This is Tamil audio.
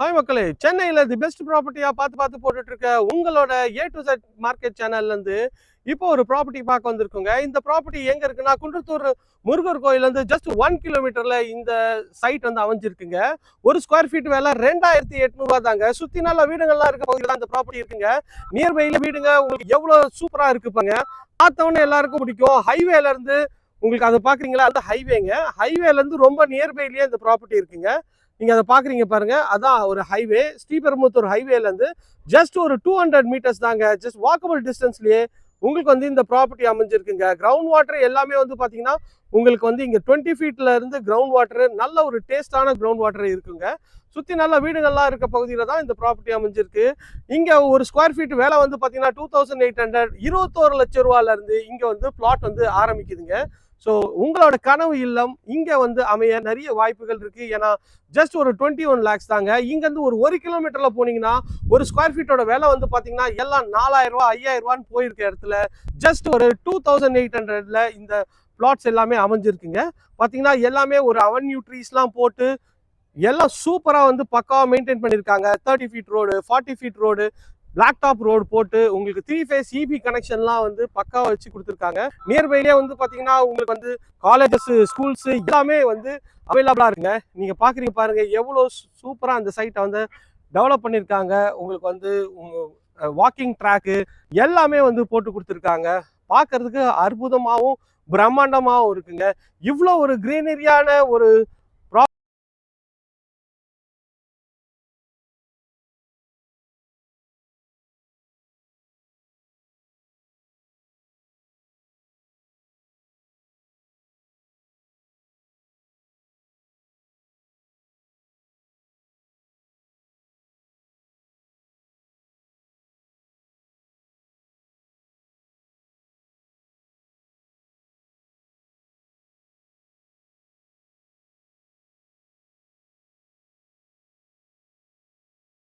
ஹாய் மக்களே சென்னையில் தி பெஸ்ட் ப்ராப்பர்ட்டியாக பார்த்து பார்த்து போட்டுட்ருக்க உங்களோட ஏ டு செட் மார்க்கெட் சேனல்லேருந்து இப்போ ஒரு ப்ராப்பர்ட்டி பார்க்க வந்திருக்குங்க. இந்த ப்ராப்பர்ட்டி எங்கே இருக்குன்னா குன்றத்தூர் முருகர் கோயிலேருந்து ஜஸ்ட் ஒன் கிலோமீட்டரில் இந்த சைட் வந்து அமைஞ்சிருக்குங்க. ஒரு ஸ்கொயர் ஃபீட் வேலை ரெண்டாயிரத்தி எட்நூறுவா தாங்க. சுற்றி நல்ல வீடுகள்லாம் இருக்க பகுதியில் தான் இந்த ப்ராப்பர்ட்டி இருக்குங்க. நியர்பையில் வீடுங்க உங்களுக்கு எவ்வளோ சூப்பராக இருக்குப்பாங்க பார்த்தவொன்னே எல்லாருக்கும் பிடிக்கும். ஹைவேலேருந்து உங்களுக்கு அதை பார்க்குறீங்களா? அந்த ஹைவேங்க ஹைவேலேருந்து ரொம்ப நியர்பைலேயே இந்த ப்ராப்பர்ட்டி இருக்குங்க. நீங்கள் அதை பார்க்குறீங்க பாருங்கள் அதான் ஒரு ஹைவே ஸ்ரீபெரும்புத்தூர் ஹைவேலேருந்து ஜஸ்ட் ஒரு டூ ஹண்ட்ரட் மீட்டர்ஸ் தாங்க. ஜஸ்ட் வாக்கபிள் டிஸ்டன்ஸ்லேயே உங்களுக்கு வந்து இந்த ப்ராப்பர்ட்டி அமைஞ்சிருக்குங்க. கிரவுண்ட் வாட்டர் எல்லாமே வந்து பார்த்தீங்கன்னா உங்களுக்கு வந்து இங்கே டுவெண்ட்டி ஃபீட்டில் இருந்து கிரவுண்ட் வாட்டர் நல்ல ஒரு டேஸ்டான கிரவுண்ட் வாட்டர் இருக்குங்க. சுற்றி நல்ல வீடுகள்லாம் இருக்க பகுதியில் தான் இந்த ப்ராப்பர்ட்டி அமைஞ்சிருக்கு. இங்கே ஒரு ஸ்கொயர் ஃபீட் வேலை வந்து பார்த்தீங்கன்னா டூ தௌசண்ட் எயிட் ஹண்ட்ரட் இருபத்தோரு லட்ச ரூபாலேருந்து இங்கே வந்து பிளாட் வந்து ஆரம்பிக்குதுங்க. ஸோ உங்களோட கனவு இல்லம் இங்கே வந்து அமைய நிறைய வாய்ப்புகள் இருக்கு. ஏன்னா ஜஸ்ட் ஒரு டுவெண்ட்டி ஒன் லேக்ஸ் தாங்க. இங்கேருந்து ஒரு ஒரு கிலோமீட்டரில் போனீங்கன்னா ஒரு ஸ்கொயர் ஃபீட்டோட விலை வந்து பார்த்தீங்கன்னா எல்லாம் நாலாயிரரூவா ஐயாயிரரூவான்னு போயிருக்க இடத்துல ஜஸ்ட் ஒரு டூ தௌசண்ட் எயிட் ஹண்ட்ரடில் இந்த பிளாட்ஸ் எல்லாமே அமைஞ்சிருக்குங்க. பார்த்தீங்கன்னா எல்லாமே ஒரு அவென்யூ ட்ரீஸ்லாம் போட்டு எல்லாம் சூப்பராக வந்து பக்காவாக மெயின்டைன் பண்ணியிருக்காங்க thirty feet road forty feet road black top road போட்டு உங்களுக்கு த்ரீ ஃபேஸ் இபி கனெக்ஷன்லாம் வந்து பக்காவாக வச்சு கொடுத்துருக்காங்க. நியர்பைலேயே வந்து பார்த்தீங்கன்னா உங்களுக்கு வந்து காலேஜஸ் ஸ்கூல்ஸு எல்லாமே வந்து அவைலபிளாக இருக்குங்க. நீங்கள் பார்க்குறீங்க பாருங்கள் எவ்வளோ சூப்பராக அந்த சைட்டை வந்து டெவலப் பண்ணியிருக்காங்க உங்களுக்கு வந்து வாக்கிங் ட்ராக்கு எல்லாமே வந்து போட்டு கொடுத்துருக்காங்க. பார்க்கறதுக்கு அற்புதமாகவும் பிரம்மாண்டமாகவும் இருக்குங்க. இவ்வளோ ஒரு கிரீனரியான ஒரு